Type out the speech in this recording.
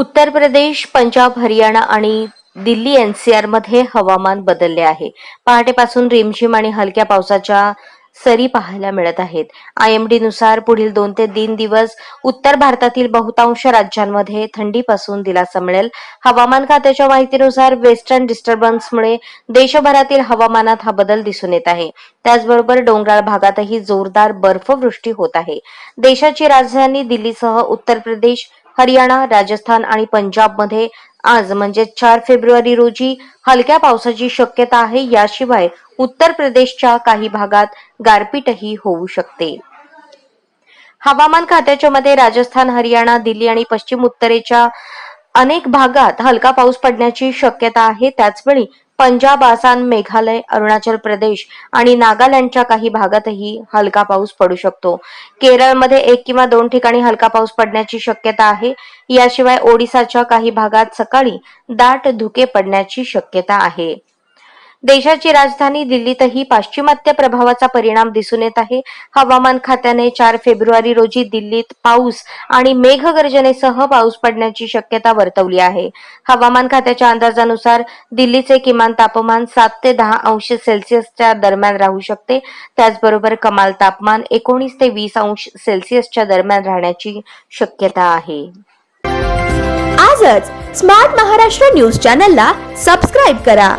उत्तर प्रदेश पंजाब हरियाणा आणि दिल्ली एनसीआरमध्ये हवामान बदलले आहे. पहाटेपासून रिमझिम आणि हलक्या पावसाच्या सरी पाहायला मिळत आहेत. आयएमडी नुसार पुढील दोन ते तीन दिवस उत्तर भारतातील बहुतांश राज्यांमध्ये थंडीपासून दिलासा मिळेल. हवामान खात्याच्या माहितीनुसार वेस्टर्न डिस्टर्बन्समुळे देशभरातील हवामानात हा बदल दिसून येत आहे. त्याचबरोबर डोंगराळ भागातही जोरदार बर्फवृष्टी होत आहे. देशाची राजधानी दिल्लीसह उत्तर प्रदेश हरियाणा राजस्थान आणि पंजाबमध्ये आज म्हणजे चार फेब्रुवारी रोजी हलक्या पावसाची शक्यता आहे. याशिवाय उत्तर प्रदेशच्या काही भागात गारपीटही होऊ शकते. हवामान खात्याच्या मते राजस्थान हरियाणा दिल्ली आणि पश्चिम उत्तरेच्या अनेक भागात हलका पाऊस पडण्याची शक्यता आहे. त्याचवेळी पंजाब आसाम मेघालय अरुणाचल प्रदेश आणि नागालँडच्या काही भागातही हलका पाऊस पडू शकतो. केरळमध्ये एक किंवा दोन ठिकाणी हलका पाऊस पडण्याची शक्यता आहे. याशिवाय ओडिसाच्या काही भागात सकाळी दाट धुके पडण्याची शक्यता आहे. देशाची राजधानी दिल्लीतही पाश्चिमात्य प्रभावाचा परिणाम दिसून येत आहे. हवामान खात्याने चार फेब्रुवारी रोजी दिल्लीत पाऊस आणि मेघगर्जनेसह पाऊस पडण्याची शक्यता वर्तवली आहे. हवामान खात्याच्या अंदाजानुसार दिल्लीचे किमान तापमान सात ते दहा अंश सेल्सिअसच्या दरम्यान राहू शकते. त्याचबरोबर कमाल तापमान एकोणीस ते वीस अंश सेल्सिअसच्या दरम्यान राहण्याची शक्यता आहे. आजच स्मार्ट महाराष्ट्र न्यूज चॅनलला सबस्क्राईब करा.